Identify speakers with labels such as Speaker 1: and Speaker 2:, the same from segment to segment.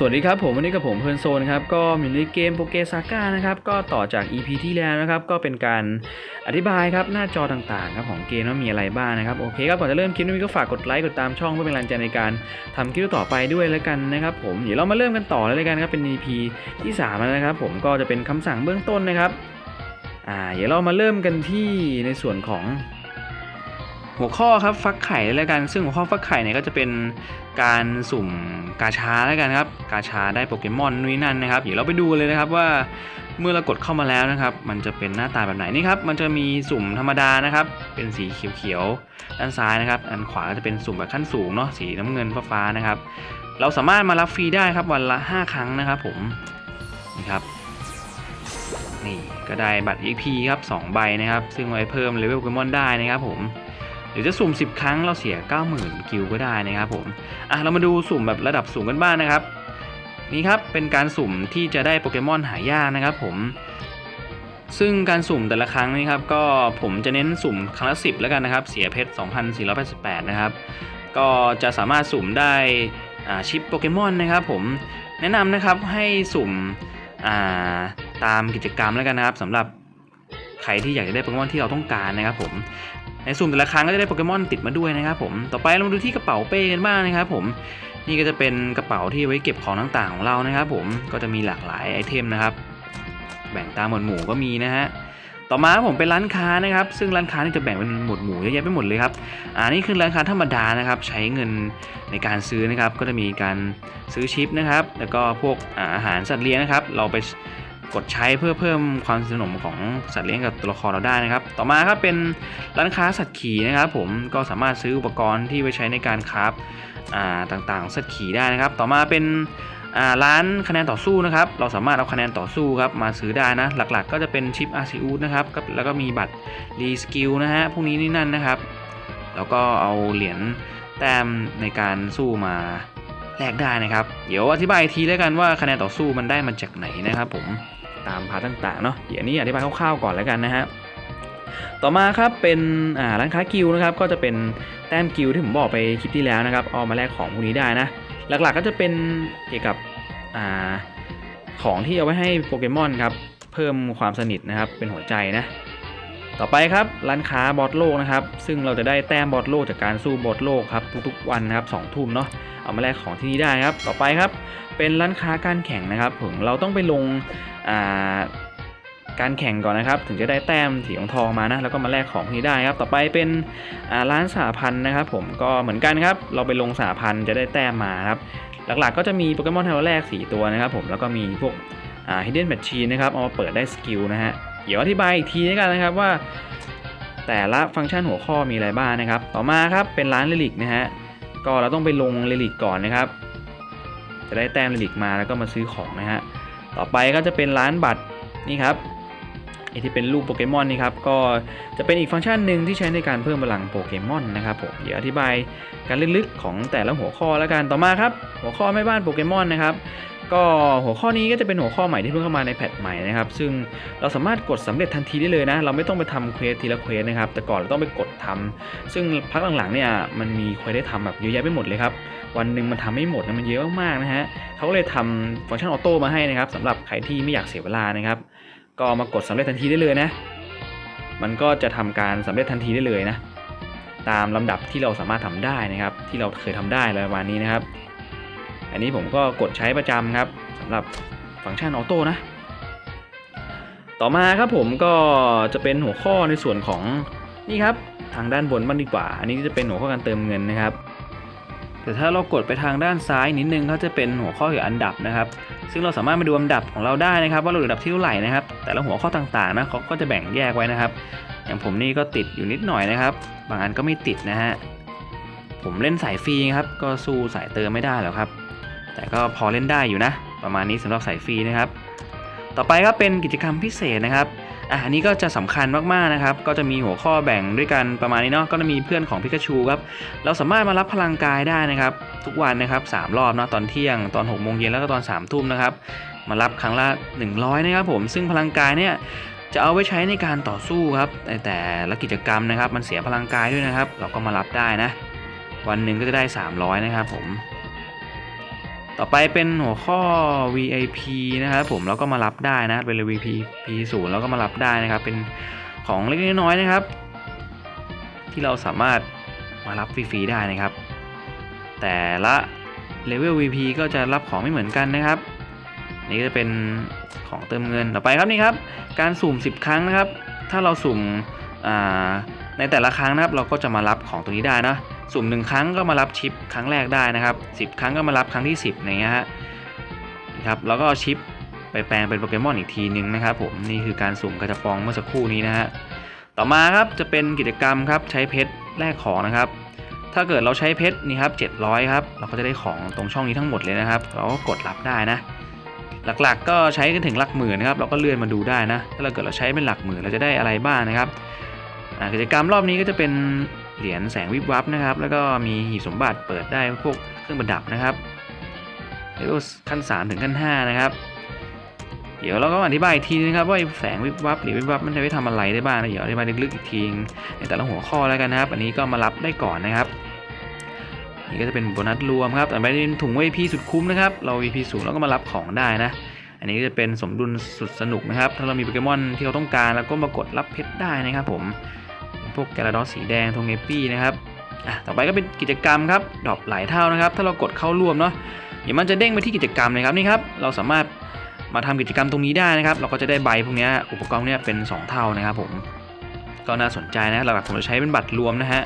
Speaker 1: สวัสดีครับผมวันนี้กับผมเพลินโซนครับก็มินิเกมโปเกซาก้านะครับก็ต่อจาก EP ที่แล้วนะครับก็เป็นการอธิบายครับหน้าจอต่างๆครับของเกมว่ามีอะไรบ้างนะครับโอเคครับก่อนจะเริ่มคลิปนี้ก็ฝากกดไลค์กดตามช่องเพื่อเป็นกำลังใจในการทำคลิปต่อไปด้วยแล้วกันนะครับผมเดี๋ยวเรามาเริ่มกันต่อเลยแล้วกันครับเป็น EP ที่สามแล้วนะครับผมก็จะเป็นคำสั่งเบื้องต้นนะครับอ่าเดี๋ยวเรามาเริ่มกันที่ในส่วนของ หัวข้อครับฟักไข่แล้วกัน ซึ่งหัวข้อฟักไข่เนี่ยก็จะเป็นการสุ่มกาชาแล้วกันครับกาชาได้โปเกมอนนู่นนั่นนะครับเดี๋ยวเราไปดูเลยนะครับว่าเมื่อเรากดเข้ามาแล้วนะครับ มันจะเป็นหน้าตาแบบไหนนี่ครับ มันจะมีสุ่มธรรมดานะครับ เป็นสีเขียวๆด้านซ้ายนะครับ อันขวาก็จะเป็นสุ่มแบบขั้นสูงเนาะสีน้ำเงินฟ้าๆนะครับ เราสามารถมารับฟรีได้ครับวันละ 5 ครั้งนะครับผมนี่ครับนี่ก็ได้บัตร EP ครับ2ใบนะครับ ซึ่งไว้เพิ่มเลเวลโปเกมอนได้นะครับผม รือจะสุ่ม 10 ครั้งเราเสีย 90,000 กิลก็ได้นะครับผมอะเรามาดูสุ่มแบบระดับสูงกันบ้างนะครับ นี่ครับเป็นการสุ่มที่จะได้โปเกมอนหายากนะครับผมซึ่งการสุ่มแต่ละครั้งนี่ครับ ก็ผมจะเน้นสุ่มครั้งละ10 แล้วกันนะครับ เสียเพชร 2,488 นะครับ ก็จะสามารถสุ่มได้ชิปโปเกมอนนะครับผมแนะนำนะครับให้สุ่มาตามกิจกรรมแล้วกันนะครับสำหรับใครที่อยากจะได้โปเกมอนที่เราต้องการนะครับผม ในสุ่มแต่ละครั้งก็จะได้โปเกมอนติดมาด้วยนะครับผม ต่อไปเรามาดูที่กระเป๋าเป้กันบ้างนะครับผม นี่ก็จะเป็นกระเป๋าที่ไว้เก็บของต่างๆของเรานะครับผม ก็จะมีหลากหลายไอเทมนะครับ แบ่งตามหมวดหมู่ก็มีนะฮะ ต่อมาผมเป็นร้านค้านะครับ ซึ่งร้านค้านี่จะแบ่งเป็นหมวดหมู่เยอะแยะไปหมดเลยครับ อ่านี่คือร้านค้าธรรมดานะครับ ใช้เงินในการซื้อนะครับ ก็จะมีการซื้อชิปนะครับ แล้วก็พวกอาหารสัตว์เลี้ยงนะครับ เราไป กดใช้เพื่อเพิ่มความสนิทสนมของสัตว์เลี้ยงกับตัวละครเราได้นะครับ ต่อมาครับเป็นร้านค้าสัตว์ขี่นะครับผมก็สามารถซื้ออุปกรณ์ที่ไว้ใช้ในการคราฟต่างๆสัตว์ขี่ได้นะครับ ต่อมาเป็นร้านคะแนนต่อสู้นะครับ เราสามารถเอาคะแนนต่อสู้ครับมาซื้อได้นะ หลักๆ ก็จะเป็นชิปอาร์ซิอูนะครับแล้วก็มีบัตรรีสกิลนะฮะพวกนี้นี่นั่นนะครับ แล้วก็เอาเหรียญแต้มในการสู้มาแลกได้นะครับ เดี๋ยวอธิบายทีแล้วกันว่าคะแนนต่อสู้มันได้มาจากไหนนะครับผม ตามพาร์ทต่างๆเนาะเดี๋ยวนี้อธิบายคร่าวๆก่อนแล้วกันนะฮะต่อมาครับเป็นร้านค้ากิลนะครับก็จะเป็นแต้มกิลที่ผมบอกไปคลิปที่แล้วนะครับเอามาแลกของพวกนี้ได้นะหลักๆก็จะเป็นเกี่ยวกับอของที่เอาไว้ให้โปเกมอนครับเพิ่มความสนิทนะครับเป็นหัวใจนะต่อไปครับร้านค้าบอสโลกนะครับซึ่งเราจะได้แต้มบอสโลกจากการสู้บอสโลกครับทุกๆวันนะครับสองทุ่มเนาะ เอามาแลกของที่นี่ได้ครับ ต่อไปครับ เป็นร้านค้าการแข่งนะครับผมเราต้องไปลงการแข่งก่อนนะครับ ถึงจะได้แต้มสีองทองมานะแล้วก็มาแลกของที่ได้ครับ ต่อไปเป็นร้านสหพันธ์นะครับ ผมก็เหมือนกันครับ เราไปลงสหพันธ์จะได้แต้มมาครับ หลักๆก็จะมีโปเกมอนให้เราแลก4 ตัวนะครับ ผมแล้วก็มีพวกอ่า hidden machine นะครับเอามาเปิดได้สกิลนะฮะเดี๋ยวอธิบายอีกทีแล้วกันนะครับว่า แต่ละฟังก์ชันหัวข้อมีอะไรบ้างนะครับ ต่อมาครับเป็นร้านเลลิกนะฮะ ก็เราต้องไปลงเลลิกก่อนนะครับ จะได้แต้มเลลิกมาแล้วก็มาซื้อของนะฮะต่อไปก็จะเป็นร้านบัตรนี่ครับไอที่เป็นรูปโปเกมอนนี่ครับก็จะเป็นอีกฟังก์ชันหนึ่งที่ใช้ในการเพิ่มพลังโปเกมอนนะครับผมเดี๋ยวอธิบายการลึกๆของแต่ละหัวข้อแล้วกันต่อมาครับ หัวข้อแม่บ้านโปเกมอนนะครับ ก็หัวข้อนี้ก็จะเป็นหัวข้อใหม่ที่เพิ่งเข้ามาในแพทใหม่นะครับ ซึ่งเราสามารถกดสำเร็จทันทีได้เลยนะ เราไม่ต้องไปทำเควสทีละเควสนะครับ แต่ก่อนเราต้องไปกดทำซึ่งพักหลังๆเนี่ยมันมีเควสได้ทำแบบเยอะแยะไปหมดเลยครับ วันหนึ่งมันทำไม่หมดนะมันเยอะมากๆนะฮะเขาก็เลยทำฟังก์ชันออโต้มาให้นะครับสำหรับใครที่ไม่อยากเสียเวลานะครับ ก็มากดสำเร็จทันทีได้เลยนะ มันก็จะทำการสำเร็จทันทีได้เลยนะ ตามลำดับที่เราสามารถทำได้นะครับ ที่เราเคยทำได้อะไรประมาณนี้นะครับ อันนี้ผมก็กดใช้ประจำครับสำหรับฟังก์ชันออโต้นะ ต่อมาครับผมก็จะเป็นหัวข้อในส่วนของนี่ครับทางด้านบนบ้างดีกว่า อันนี้จะเป็นหัวข้อการเติมเงินนะครับ แต่ถ้าเรากดไปทางด้านซ้ายนิดนึงก็จะเป็นหัวข้อเกี่ยวกับอันดับนะครับ ซึ่งเราสามารถมาดูอันดับของเราได้นะครับ ว่าเราอยู่อันดับที่เท่าไหร่นะครับ แต่ละหัวข้อต่างๆนะเขาก็จะแบ่งแยกไว้นะครับ อย่างผมนี่ก็ติดอยู่นิดหน่อยนะครับ บางอันก็ไม่ติดนะฮะ ผมเล่นสายฟรีครับ ก็สู้สายเติมไม่ได้หรอกครับ แต่ก็พอเล่นได้อยู่นะ ประมาณนี้สำหรับสายฟรีนะครับ ต่อไปก็เป็นกิจกรรมพิเศษนะครับอะอันนี้ก็จะสำคัญมากๆนะครับ ก็จะมีหัวข้อแบ่งด้วยกันประมาณนี้เนาะ ก็จะมีเพื่อนของพิกาชูครับ เราสามารถมารับพลังกายได้นะครับ ทุกวันนะครับสามรอบเนาะตอนเที่ยงตอน6กโมงเย็นแล้วก็ตอน3ามทุ่มนะครับ มารับครั้งละ 100 นะครับผม ซึ่งพลังกายเนี่ยจะเอาไว้ใช้ในการต่อสู้ครับแต่แต่ละกิจกรรมนะครับ มันเสียพลังกายด้วยนะครับ เราก็มารับได้นะ วันหนึ่งก็จะได้ 300 นะครับผม ต่อไปเป็นหัวข้อ VIP นะครับผมแล้วก็มารับได้นะเป็น VIP P0 แล้วก็มารับได้นะครับ เป็นของเล็กน้อยนะครับ ที่เราสามารถมารับฟรีๆได้นะครับ แต่ละเลเวล VP ก็จะรับของไม่เหมือนกันนะครับ นี่จะเป็นของเติมเงินต่อไปครับนี่ครับ การสุ่ม 10 ครั้งนะครับ ถ้าเราสุ่มในแต่ละครั้งนะครับ เราก็จะมารับของตัวนี้ได้นะ สุ่มหนึ่งครั้งก็มารับชิปครั้งแรกได้นะครับ 10 ครั้งก็มารับครั้งที่ 10อย่างเงี้ยฮะครับแล้วก็เอาชิปไปแปลงเป็นโปเกมอนอีกทีนึงนะครับผมนี่คือการสุ่มกระจะปองเมื่อสักครู่นี้นะฮะต่อมาครับจะเป็นกิจกรรมครับใช้เพชรแลกของนะครับ ถ้าเกิดเราใช้เพชรนี่ครับ700ครับเราก็จะได้ของตรงช่องนี้ทั้งหมดเลยนะครับ เราก็กดรับได้นะ หลักๆก็ใช้กันถึงหลักหมื่นนะครับเราก็เลื่อนมาดูได้นะ ถ้าเราเกิดเราใช้เป็นหลักหมื่นเราจะได้อะไรบ้างนะครับกิจกรรมรอบนี้ก็จะเป็น เหรียญแสงวิบวับนะครับ แล้วก็มีหีบสมบัติเปิดได้พวกเครื่องประดับนะครับเลเวลขั้น 3 ถึงขั้น 5 นะครับ เดี๋ยวเราก็อธิบายอีกทีนะครับว่าแสงวิบวับหรือวิบวับมันจะไปทำอะไรได้บ้างนะเดี๋ยวอธิบายลึกๆอีกทีในแต่ละหัวข้อแล้วกันนะครับ อันนี้ก็มารับได้ก่อนนะครับนี่ก็จะเป็นโบนัสรวมครับแต่ไม่ได้เป็นถุง VIP สุดคุ้มนะครับ เรา VIP สูงเราก็มารับของได้นะ อันนี้ก็จะเป็นสมดุลสุดสนุกนะครับ ถ้าเรามีโปเกมอนที่เราต้องการแล้วก็มากดรับเพชรได้นะครับผม พวกแกลาดอสสีแดงทงเอปี้นะครับอะต่อไปก็เป็นกิจกรรมครับดรอปหลายเท่านะครับ ถ้าเรากดเข้าร่วมเนาะเดี๋ยวมันจะเด้งไปที่กิจกรรมนะครับนี่ครับเราสามารถมาทำกิจกรรมตรงนี้ได้นะครับ เราก็จะได้ใบพวกนี้อุปกรณ์เนี้ยเป็น 2 เท่านะครับผมก็น่าสนใจนะหลักๆผมจะใช้เป็นบัตรรวมนะฮะ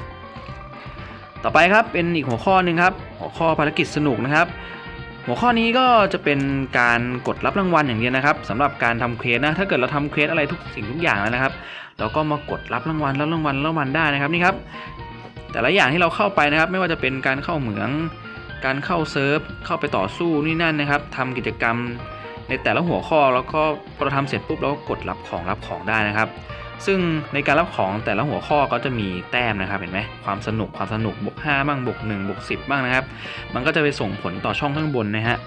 Speaker 1: ต่อไปครับเป็นอีกหัวข้อหนึ่งครับหัวข้อภารกิจสนุกนะครับ หัวข้อนี้ก็จะเป็นการกดรับรางวัลอย่างเดียวนะครับสำหรับการทำเควสนะถ้าเกิดเราทำเควสอะไรทุกสิ่งทุกอย่างแล้วนะครับ เราก็มากดรับรางวัลรับรางวัลรางวัลได้นะครับนี่ครับ แต่ละอย่างที่เราเข้าไปนะครับ ไม่ว่าจะเป็นการเข้าเหมือง การเข้าเซิร์ฟเข้าไปต่อสู้นี่นั่นนะครับทำกิจกรรมในแต่ละหัวข้อแล้วก็พอเราทำเสร็จปุ๊บเราก็กดรับของรับของได้นะครับ ซึ่งในการรับของแต่ละหัวข้อก็จะมีแต้มนะครับเห็นไหมความสนุกความสนุกบวก5บ้างบวก1บวก10 บ้างนะครับ มันก็จะไปส่งผลต่อช่องข้างบนนะฮะ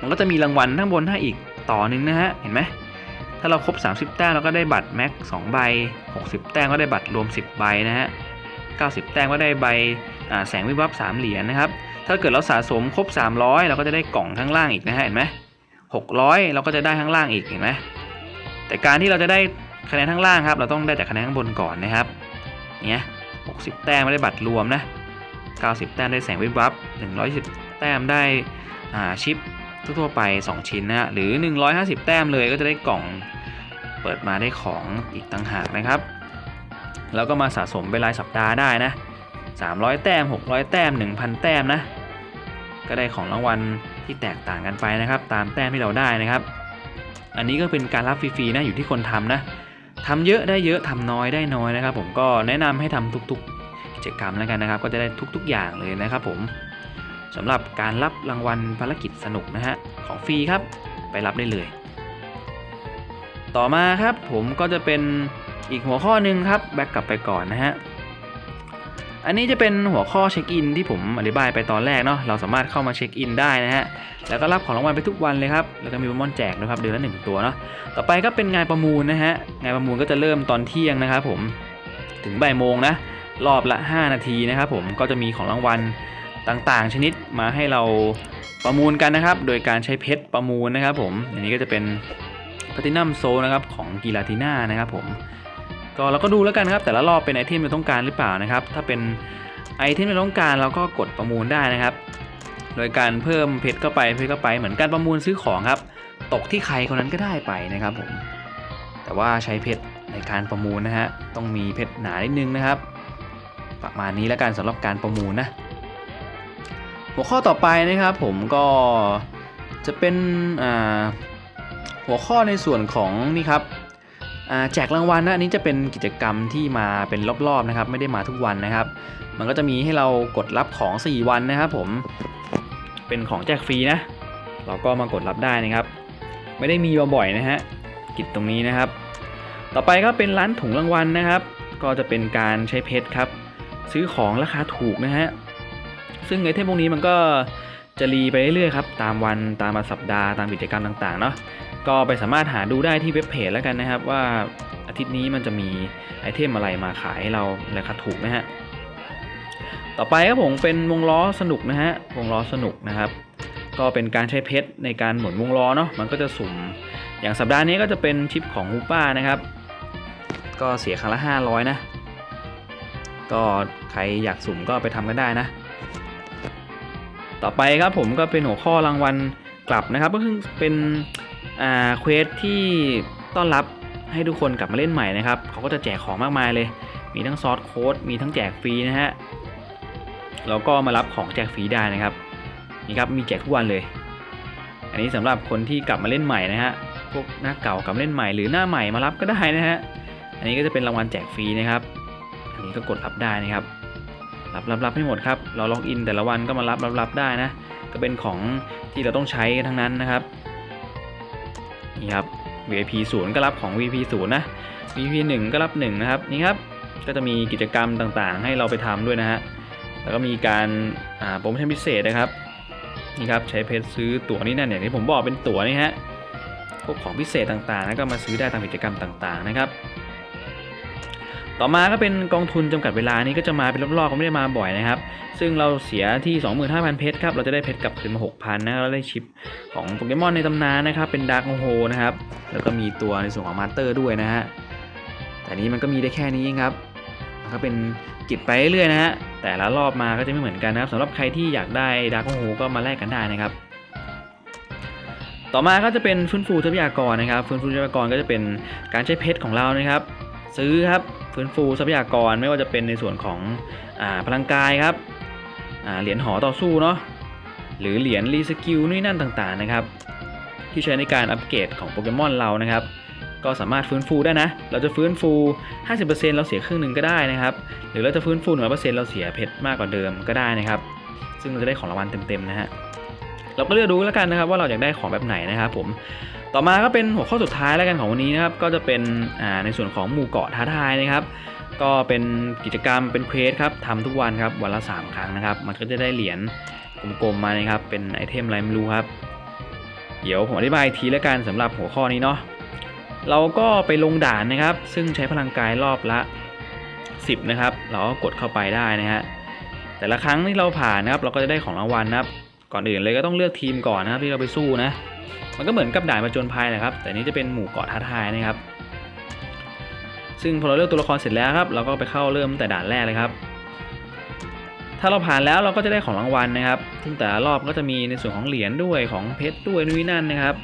Speaker 1: มันก็จะมีรางวัลข้างบนให้อีกต่อหนึ่งนะฮะเห็นไหม ถ้าเราครบ 30 แต้มเราก็ได้บัตรแม็ก2ใบ 60 แต้มก็ได้บัตรรวม 10 ใบนะฮะ 90 แต้มก็ได้ใบแสงวิบวับ3เหรียญนะครับ ถ้าเกิดเราสะสมครบ 300 เราก็จะได้กล่องข้างล่างอีกนะฮะเห็นไหม600 เราก็จะได้ข้างล่างอีกเห็นไหมแต่การที่เราจะได้คะแนนข้างล่างครับ เราต้องได้จากคะแนนข้างบนก่อนนะครับ เนี่ย60 แต้มไม่ได้บัตรรวมนะ 90 แต้มได้แสงวิบวับ110แต้มได้ชิป ทั่วๆไป 2 ชิ้นนะฮะหรือ 150 แต้มเลยก็จะได้กล่องเปิดมาได้ของอีกต่างหากนะครับ แล้วก็มาสะสมเป็นรายสัปดาห์ได้นะ 300 แต้ม 600 แต้ม 1,000 แต้มนะ ก็ได้ของรางวัลที่แตกต่างกันไปนะครับ ตามแต้มที่เราได้นะครับ อันนี้ก็เป็นการรับฟรีๆนะอยู่ที่คนทำนะทำเยอะได้เยอะทำน้อยได้น้อยนะครับ ผมก็แนะนำให้ทำทุกๆกิจกรรมแล้วกันนะครับ ก็จะได้ทุก ๆ อย่างเลยนะครับผม สำหรับการรับรางวัลภารกิจสนุกนะฮะของฟรีครับไปรับได้เลย ต่อมาครับผมก็จะเป็นอีกหัวข้อหนึ่งครับแบ็กกลับไปก่อนนะฮะอันนี้จะเป็นหัวข้อเช็คอินที่ผมอธิบายไปตอนแรกเนาะเราสามารถเข้ามาเช็คอินได้นะฮะแล้วก็รับของรางวัลไปทุกวันเลยครับแล้วก็มีโปเกมอนแจกด้วยครับเดือนละหนึ่งตัวเนาะต่อไปก็เป็นงานประมูลนะฮะงานประมูลก็จะเริ่มตอนเที่ยงนะครับผมถึงบ่ายโมงนะรอบละ 5 นาทีนะครับผมก็จะมีของรางวัล ต่างๆ ชนิดมาให้เราประมูลกันนะครับ โดยการใช้เพชรประมูลนะครับผมอันนี้ก็จะเป็นพ l ตินัมโซนะครับของกีลาติน่านะครับผมก็เราก็ดูแล้วกันครับ แต่ละรอบเป็นไอเทมเราต้องการหรือเปล่านะครับ ถ้าเป็นไอเทมเราต้องการเราก็กดประมูลได้นะครับ โดยการเพิ่มเพชรเข้าไปเพชรเข้าไปเหมือนการประมูลซื้อของครับ ตกที่ใครคนนั้นก็ได้ไปนะครับผมแต่ว่าใช้เพชรในการประมูลนะฮะต้องมีเพชรหนานิดนึงนะครับ ประมาณนี้แล้วกันสำหรับการประมูลนะ หัวข้อต่อไปนะครับผมก็จะเป็นหัวข้อในส่วนของนี่ครับแจกรางวัลนะอันนี้จะเป็นกิจกรรมที่มาเป็นรอบๆนะครับ ไม่ได้มาทุกวันนะครับ มันก็จะมีให้เรากดรับของ 4 วันนะครับ ผมเป็นของแจกฟรีนะ เราก็มากดรับได้นะครับ ไม่ได้มีบ่อยๆนะฮะกิจตรงนี้นะครับ ต่อไปก็เป็นร้านถุงรางวัลนะครับ ก็จะเป็นการใช้เพชรครับ ซื้อของราคาถูกนะฮะ ซึ่งไอเทมพวกนี้มันก็จะรีไปเรื่อยๆครับตามวันตามมาสัปดาห์ตามกิจกรรมต่างๆเนาะก็ไปสามารถหาดูได้ที่เว็บเพจแล้วกันนะครับ ว่าอาทิตย์นี้มันจะมีไอเทมอะไรมาขายให้เราราคาถูกนะฮะต่อไปครับผมเป็นวงล้อสนุกนะฮะวงล้อสนุกนะครับ ก็เป็นการใช้เพชรในการหมุนวงล้อเนาะมันก็จะสุ่ม อย่างสัปดาห์นี้ก็จะเป็นชิปของฮูป้านะครับ ก็เสียครั้งละ 500 นะ ก็ใครอยากสุ่มก็ไปทำกันได้นะ ต่อไปครับผมก็เป็นหัวข้อรางวัลกลับนะครับ ก็คือเป็นอ่าเควสที่ต้อนรับให้ทุกคนกลับมาเล่นใหม่นะครับเขาก็จะแจกของมากมายเลย มีทั้งซอสโค้ดมีทั้งแจกฟรีนะฮะแล้วก็มารับของแจกฟรีได้นะครับนี่ครับมีแจกทุกวันเลย อันนี้สำหรับคนที่กลับมาเล่นใหม่นะฮะพวกหน้าเก่ากลับมาเล่นใหม่หรือหน้าใหม่มารับก็ได้นะฮะอันนี้ก็จะเป็นรางวัลแจกฟรีนะครับ อันนี้ก็กดรับได้นะครับ รับรับรับให้หมดครับ เราล็อกอินแต่ละวันก็มารับรับรับได้นะ ก็เป็นของที่เราต้องใช้ทั้งนั้นนะครับนี่ครับ VIP 0 ก็รับของ VIP 0นะ VIP 1 ก็รับ 1 นะครับนี่ครับก็จะมีกิจกรรมต่างๆ ให้เราไปทำด้วยนะฮะแล้วก็มีการโปรโมชั่นพิเศษนะครับนี่ครับใช้เพชรซื้อตั๋วนี่นั่นอย่างที่ผมบอกเป็นตั๋วนี่ฮะพวกของพิเศษต่างๆนะก็มาซื้อได้ตามกิจกรรมต่างๆนะครับ ต่อมาก็เป็นกองทุนจำกัดเวลานี้ก็จะมาเป็นรอบๆก็ไม่ได้มาบ่อยนะครับ ซึ่งเราเสียที่ 25,000 เพชรครับ เราจะได้เพชรกลับคืนมา 6,000 นะแล้วได้ชิปของโปเกมอนในตำนานนะครับ เป็นดาร์กโฮนะครับ แล้วก็มีตัวในส่วนของมาสเตอร์ด้วยนะฮะ แต่นี้มันก็มีได้แค่นี้เองครับก็เป็นกิจไปเรื่อยๆนะฮะ แต่ละรอบมาก็จะไม่เหมือนกันนะครับสำหรับใครที่อยากได้ดาร์กโฮก็มาแลกกันได้นะครับต่อมาก็จะเป็นฟื้นฟูทรัพยากรนะครับ ฟื้นฟูทรัพยากรก็จะเป็นการใช้เพชรของเรานะครับ ซื้อครับ ฟื้นฟูทรัพยากรไม่ว่าจะเป็นในส่วนของอพลังกายครับเหรียญหอต่อสู้เนาะหรือเหรียญรีสกิลนู่นนนั่นต่างๆนะครับ ที่ใช้ในการอัปเกรดของโปเกมอนเรานะครับก็สามารถฟื้นฟูได้นะ เราจะฟื้นฟู 50%เราเสียครึ่งหนึ่งก็ได้นะครับ หรือเราจะฟื้นฟู 100%เราเสียเพชรมากกว่าเดิมก็ได้นะครับ ซึ่งเราจะได้ของรางวัลเต็มๆนะฮะ เราก็เลือกดูแล้วกันนะครับว่าเราอยากได้ของแบบไหนนะครับผม ต่อมาก็เป็นหัวข้อสุดท้ายแล้วกันของวันนี้นะครับ ก็จะเป็นในส่วนของหมู่เกาะท้าทายนะครับ ก็เป็นกิจกรรมเป็นเควสครับทำทุกวันครับวันละ 3 ครั้งนะครับ มันก็จะได้เหรียญกลมๆมานะครับ เป็นไอเทมอะไรไม่รู้ครับ เดี๋ยวผมอธิบายทีแล้วกันสำหรับหัวข้อนี้เนาะเราก็ไปลงด่านนะครับ ซึ่งใช้พลังกายรอบละ 10 นะครับ เราก็กดเข้าไปได้นะฮะแต่ละครั้งที่เราผ่านนะครับ เราก็จะได้ของรางวัลนะครับ ก่อนอื่นเลยก็ต้องเลือกทีมก่อนนะครับที่เราไปสู้นะ มันก็เหมือนกับด่านประจนภัยแหละครับแต่นี้จะเป็นหมู่เกาะท้าทายนะครับ ซึ่งพอเราเลือกตัวละครเสร็จแล้วครับ เราก็ไปเข้าเริ่มแต่ด่านแรกเลยครับ ถ้าเราผ่านแล้วเราก็จะได้ของรางวัลนะครับ ซึ่งแต่ละรอบก็จะมีในส่วนของเหรียญด้วยของเพชรด้วยนู่นนนั่นนะครับ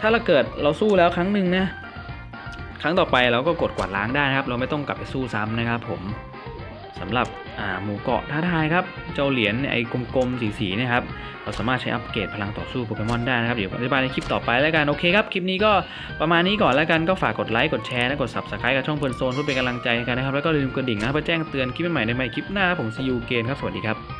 Speaker 1: ถ้าเราเกิดเราสู้แล้วครั้งหนึ่งนะครั้งต่อไปเราก็กดกวาดล้างได้นะครับ เราไม่ต้องกลับไปสู้ซ้ำนะครับผม สำหรับหมู่เกาะท้าทายครับ เจ้าเหรียญไอ้กลมๆ สีๆนะครับ เราสามารถใช้อัปเกรดพลังต่อสู้โปเกมอนได้นะครับ เดี๋ยวอธิบายในคลิปต่อไปแล้วกัน โอเคครับ คลิปนี้ก็ประมาณนี้ก่อนแล้วกันก็ฝากกดไลค์ กดแชร์ และกด subscribe กับช่องเพลินโซนเพื่อเป็นกำลังใจกันนะครับ แล้วก็ลืมกระดิ่งนะเพื่อแจ้งเตือนคลิปใหม่ๆในใหม่คลิปหน้าผมซีอูเกนครับ สวัสดีครับ